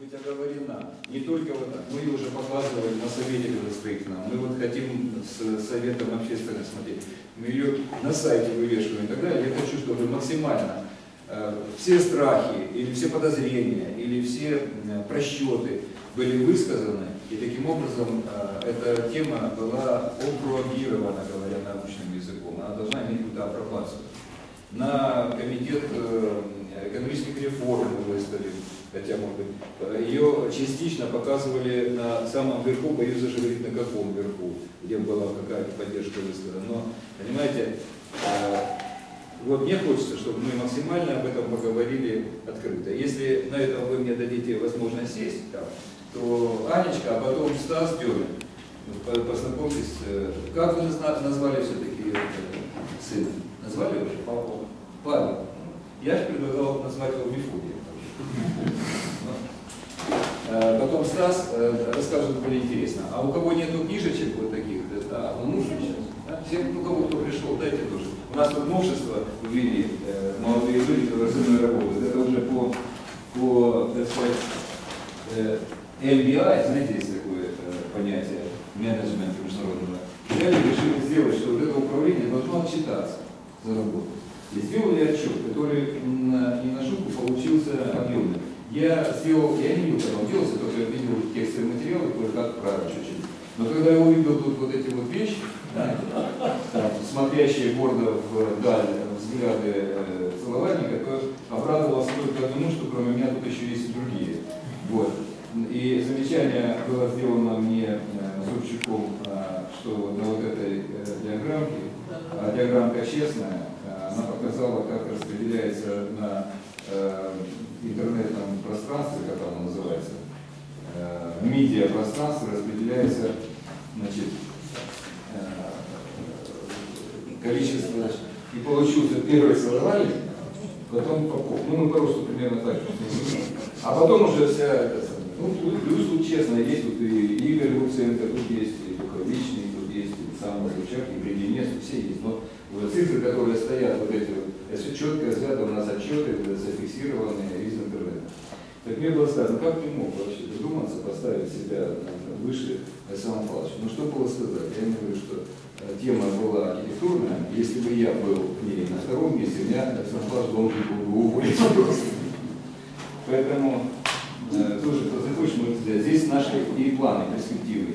быть оговорена. Не только вот так. Мы уже показывали на совете градостроительном. Мы вот хотим с советом общественных смотреть. Мы ее на сайте вывешиваем и так далее. Я хочу, чтобы максимально э, все страхи или все подозрения или все э, просчеты были высказаны. И таким образом э, эта тема была опробирована, говоря научным языком. Она должна иметь какую-то апробацию. На комитет экономических реформ мы выставили, хотя, может быть, ее частично показывали на самом верху, боюсь даже говорить, на каком верху, где была какая-то поддержка высказана. Но, понимаете, э, вот мне хочется, чтобы мы максимально об этом поговорили открыто. Если на этом вы мне дадите возможность сесть, там, то Анечка, а потом Стас Демин. Познакомьтесь, э, как вы назвали все-таки сына? Назвали уже? Павел. Павел. Я же предлагал назвать его Мефодием. Э, потом Стас э, расскажет более интересно. А у кого нету книжечек вот таких, это он нужен сейчас? Да? Все, у кого кто пришел, дайте тоже. У нас тут новшество ввели, молодые люди, которые со мной работают. Это уже по, по так сказать, MBI, знаете, есть такое понятие менеджмента международного. Взяли решили сделать, что вот это управление должно отчитаться за работу. И сделали отчет, который не на шутку получился объемным. Я сделал, я не видел, как он делался, только я видел текстовые материалы, кое-как правил чуть-чуть. Но когда я увидел тут вот эти вот вещи, да, там, смотрящие гордо вдаль взгляды э, целовальника, то обрадовался только одному, что кроме меня тут еще есть и другие. Вот. И замечание было сделано мне э, э, что на вот этой э, диаграммке, а диаграммка честная, она показала, как распределяется на интернетном пространстве, как оно называется, медиа пространство распределяется значит, количество, и получился первый целовальник, потом Попов. Ну, мы просто примерно так. А потом уже вся эта ну, плюс тут честно, есть тут и Игорь Луценко, тут есть и Духовичный, тут есть и сам Мазучак, и Бреденец, все есть. Но цифры, которые стоят, вот эти это четко взято, у нас отчеты зафиксированные из интернета. Так мне было сказано, как ты мог вообще додуматься поставить себя выше Александра Павловича? Ну что было сказать? Я не говорю, что э, тема была архитектурная. Если бы я был к ней на втором месте, меня Александр Павлович должен был бы уволить просто. Поэтому Э, тоже закончим Здесь наши и планы, перспективы.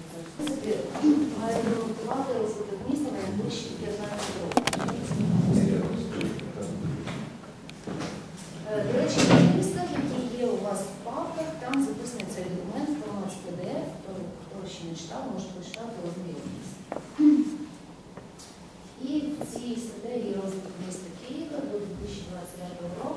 це має регламентувати розвиток міста на найближчі 15 років. До речі, на листах, які є у вас в папках, там записаний цей документ в форматі PDF, хто ще не читав, може почитати, ознайомитися. І в цій стратегії розвитку міста Києва до 2025 року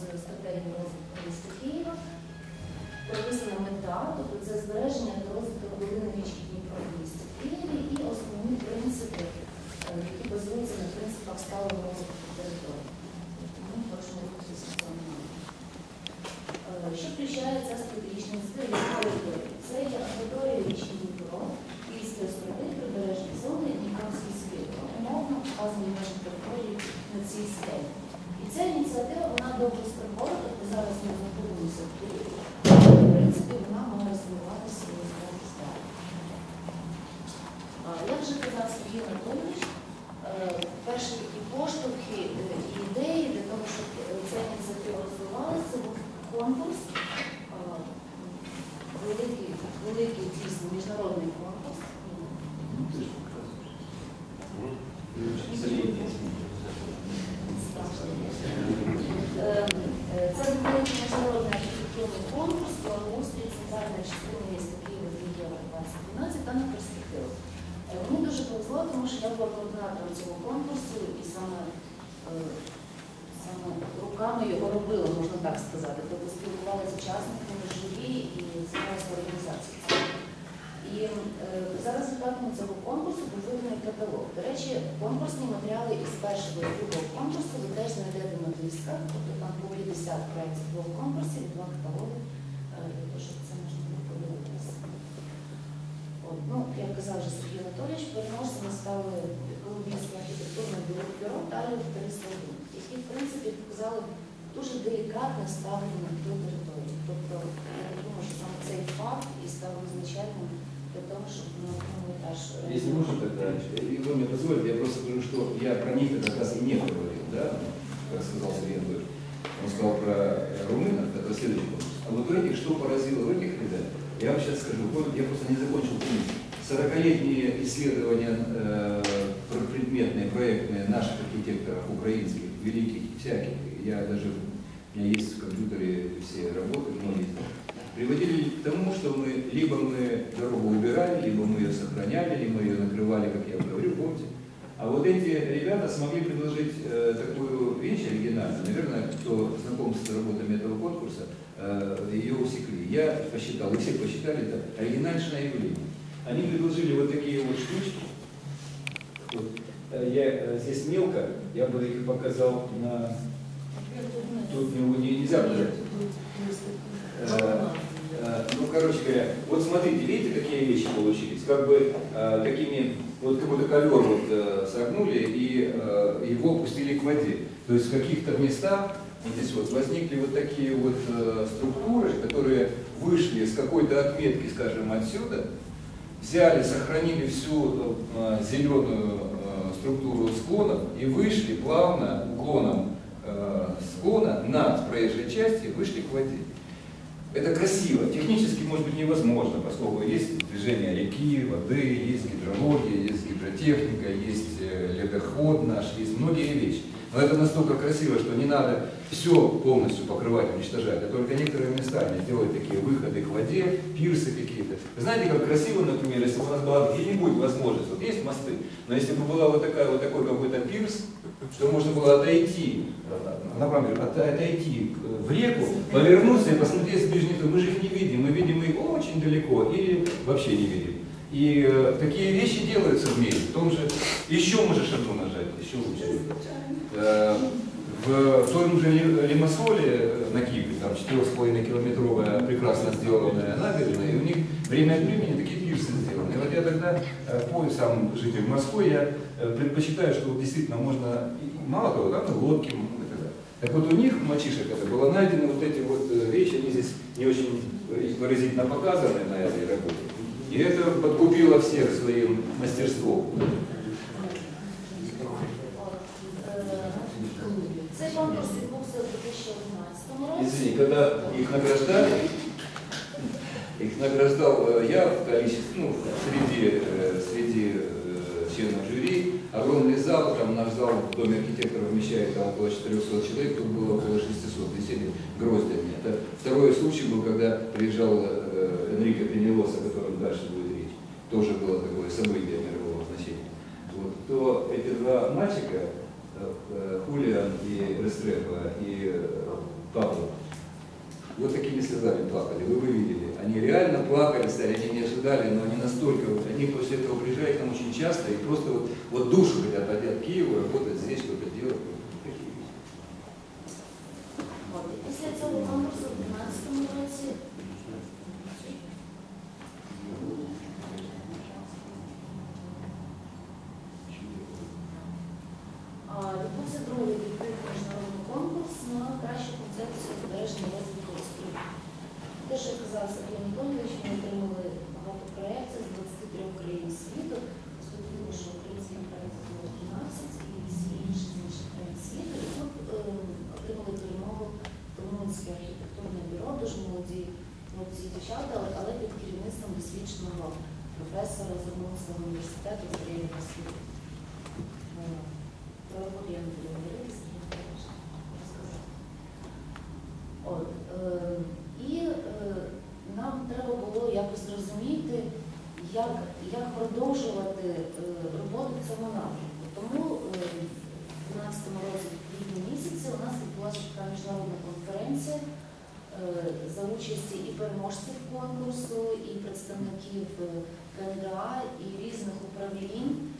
представлена з стратегією розвитку міста Києва прописана мета, тобто це збереження та розвиток долини річки Дніпро в місті Києві ініціатива, вона довго строкова, тобто зараз ми знаходимося в Києві, в принципі, вона має розвиватися і розвиватися далі. Як вже казав Сергій Анатолійович, е, перші такі поштовхи е, і ідеї для того, щоб ця ініціатива розвивалася, був конкурс, великий, великий дійсно міжнародний конкурс. Е, е, Це великий міжнародний архітектурний конкурс благоустрій центральної частини міста Києва Євро 2012 та на перспективу. Е, Мені дуже повезло, тому що я була координатором цього конкурсу і саме, е, саме руками його робила, можна так сказати. Тобто спілкувалася з учасниками журі і займалася організацією. цього. І е, за результатами цього конкурсу був виданий каталог. До речі, конкурсні матеріали із першого і другого конкурсу ви теж знайдете на дисках. Тобто там було 50 проєктів двох конкурсів, два каталоги, е, щоб це можна було подивитися. Ну, як казав вже Сергій Анатолійович, переможцями стали Колумбійське архітектурне бюро та Товариство які, в принципі, показали дуже делікатне ставлення до території. Тобто, я думаю, що саме цей факт і став визначальним для того, щоб на одному етаж Если можно тогда, вы мне позволите, я просто скажу, что я про них как раз и не говорил, да, как сказал Сергей. Он сказал про румынов, это следующий вопрос. А вот в этих, что поразило в этих ребят, я вам сейчас скажу, вот я просто не закончил пункт. 40-летние исследования э, предметные, проектные наших архитекторов украинских, великих, всяких, я даже, у меня есть в компьютере все работы, многие из них, приводили к тому, что мы либо мы дорогу убирали, либо мы ее сохраняли, либо мы ее накрывали, как я говорю, помните? А вот эти ребята смогли предложить э, такую вещь оригинальную. Наверное, кто знаком с работами этого конкурса, э, ее усекли. Я посчитал, и все посчитали, это оригинальное явление. Они предложили вот такие вот штучки. Вот. Э, Я э, здесь мелко, я бы их показал на... Тут не- нельзя показать. Э, э, Ну, короче говоря, вот смотрите, видите, какие вещи получились? Как бы э, такими, вот как будто ковер вот э, согнули и его пустили к воде. То есть в каких-то местах вот здесь вот возникли вот такие вот структуры, которые вышли с какой-то отметки, скажем, отсюда, взяли, сохранили всю зеленую структуру склонов и вышли плавно уклоном склона над проезжей части, вышли к воде. Это красиво, технически может быть невозможно, поскольку есть движение реки, воды, есть гидрология, есть гидротехника, есть э, ледоход наш, есть многие вещи. Но это настолько красиво, что не надо все полностью покрывать, уничтожать, а только некоторые места они делают такие выходы к воде, пирсы какие-то. Знаете, как красиво, например, если бы у нас была где-нибудь возможность, вот есть мосты, но если бы была вот такая вот такой какой-то пирс, что можно было отойти, например, от- отойти в реку, повернуться и посмотреть с ближней. Мы же их не видим, мы видим их очень далеко или вообще не видим. И э, такие вещи делаются в мире. В том же, еще можешь одну нажать, лучше. Э, в том же Ли- Лимассоле на Кипре, там 4,5 километровая прекрасно сделанная набережная, и у них время от времени такие пирсы сделаны. И вот я тогда, э, по сам житель Москвы, я э, предпочитаю, что действительно можно, мало того, да, ну, лодки так вот у них, мальчишек, это было найдены вот эти вот вещи, они здесь не очень выразительно показаны на этой работе. И это подкупило всех своим мастерством. 2011 році. Извини, когда их награждали, их награждал э, я в количестве, ну, среди, э, среди э, членов жюри, огромный зал, там наш зал в Доме архитектора вмещает там около 400 человек, тут было около 600, висели гроздями. Это второй случай был, когда приезжал Энрико Пенелос, о котором дальше будет речь. Тоже было такое событие мирового значения. Вот, то эти два мальчика, э, Хулиан и э, Пабло, вот такими слезами плакали, вы бы видели. Они реально плакали, стали, они не ожидали, но они настолько, вот, они после этого приезжают к нам очень часто и просто вот, вот душу хотят отдать Киеву, работать здесь, что-то делать. Збереження розвитку острів. Те, що казав Сергій Анатолійович, ми отримали багато проєктів з 23 країн світу. Зрозуміло, що українських проєктів було 12 і всі інші з інших країн світу. І тут е, отримали перемогу Румунське архітектурне бюро, дуже молоді хлопці і дівчата, але, під керівництвом досвідченого професора з Румунського університету Васильєва. Про роботу я не буду говорити, Сергій Миколаївич розказав. От, е, і е, нам треба було якось зрозуміти, як, як продовжувати е, роботу в цьому напрямку. Тому е, в 12 році, в квітні місяці, у нас відбулася така міжнародна конференція е, за участі і переможців конкурсу, і представників КНДА, і різних управлінь,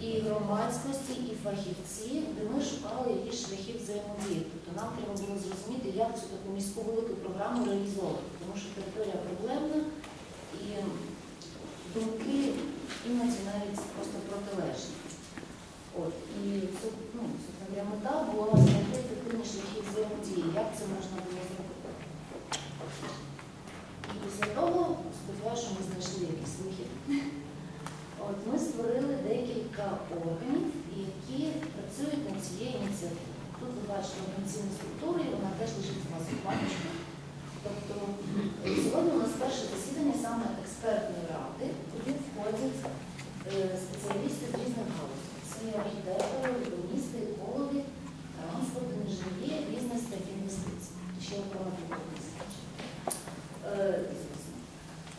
і громадськості, і фахівців, де ми шукали якісь шляхи взаємодії. Тобто нам треба було зрозуміти, як цю таку міську велику програму реалізовувати, тому що територія проблемна і думки іноді навіть просто протилежні. От, і ну, мета була знайти ефективні шляхи взаємодії, як це можна було зробити. І після того, сподіваюся, що ми знайшли якийсь вихід. От, ми створили декілька органів, які працюють над цією ініціативою. Тут ви бачите організаційну структуру, і вона теж лежить у нас у пам'ятці. Тобто е, сьогодні у нас перше засідання саме експертної ради, куди входять е, спеціалісти з різних галузей. Це є архітектори, урбаністи, екологи, транспорт, інженерія, бізнес та інвестиції. Ще окремо підприємництво. Е,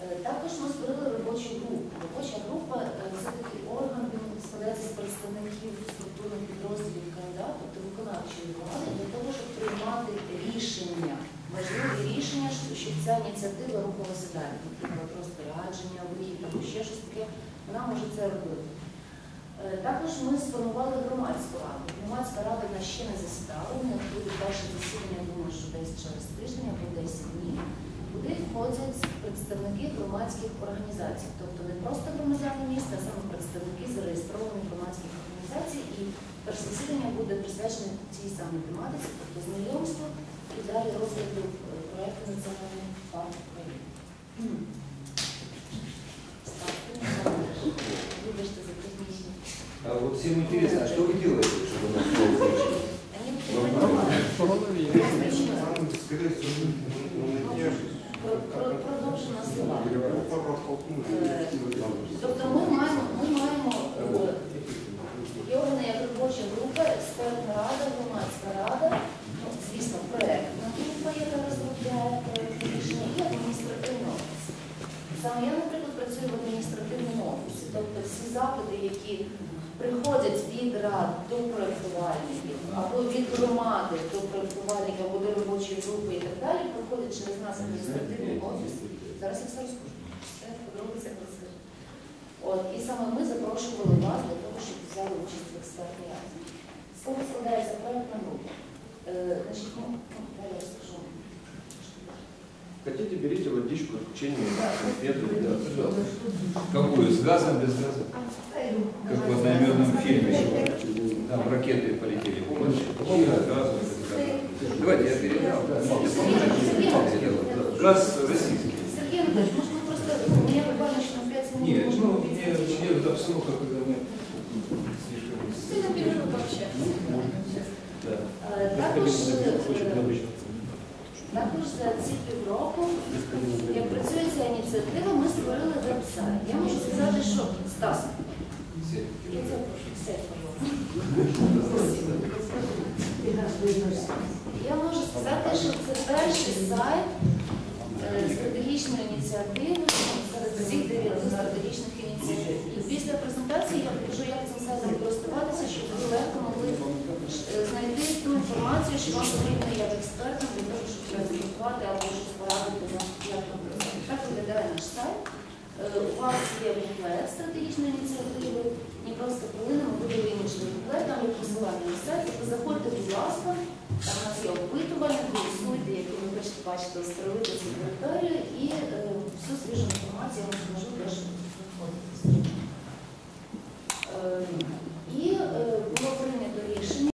Е, Також ми створили робочу групу. Робоча група е, це такий орган, він складається з представників структурних підрозділів кандидата, тобто виконавчої влади, для того, щоб приймати рішення, важливі рішення, що- щоб ця ініціатива рухалася далі. Наприклад, розпорядження, вихід або ще щось таке, вона може це робити. Е, Також ми сформували громадську раду. Громадська рада в нас ще не засідала, у них буде перше засідання, я думаю, що десь через тиждень або 10 днів куди входять представники громадських організацій, тобто не просто громадяни міста, а саме представники зареєстрованих громадських організацій. І перше засідання буде присвячене цій самій тематиці, тобто знайомству і далі розгляду е, проекту національного парку України. А вот всем интересно, а что вы делаете, чтобы нас было включить? Они будуть Про- про- Продовжу на словах. Е, Тобто ми маємо, ми маємо е, такі органи, як робоча група, експертна рада, громадська рада, ну, звісно, проектна група, яка розробляє проєкт рішення, і адміністративний офіс. Саме я, наприклад, працюю в адміністративному офісі, тобто всі запити, які приходять від рад до проєктувальників, або від громади до проєктувальників, або до робочої групи і так далі, проходять через нас адміністративний офіс. Зараз я все розкажу. Все в подробицях розкажу. От, і саме ми запрошували вас для того, щоб взяли участь в експертній раді. З кого складається проєктна група? Е, значить, ну, ну, далі я розкажу. Хотите, берите водичку, печенье, конфеты. Да. Какую? С газом, без газа? Как в одноименном фильме. Там ракеты полетели. Помнишь? Газ, Давайте я передам. Да, я передам. Газ российский. Сергій Анатольевич, може ми просто, ну, я буквально ще на 5 минут Нет, можемо ну, обіцяти? мне, мне вот обстановка, когда мы слишком... Сильно перерыв вообще. Да. Е, Також, е, також за ці півроку, як працює ця ініціатива, ми створили веб-сайт. Я можу сказати, що Стас, я можу сказати, що це перший сайт е, стратегічної ініціативи серед всіх дев'яти стратегічних ініціатив. І після презентації я покажу, як цим сайтом користуватися, щоб ви легко могли е, знайти ту інформацію, що вам потрібно як експертам для того, щоб презентувати або щось порадити вам, як вам працювати. Так виглядає наш сайт. Е, У вас є буклет стратегічної ініціативи, і просто хвилину ми буде інший буклет, там є посилання на сайт. Тобто заходьте, будь ласка, там у нас є опитування, голосуйте, як ви хочете бачити, остановити цю територію і е, всю свіжу інформацію я вам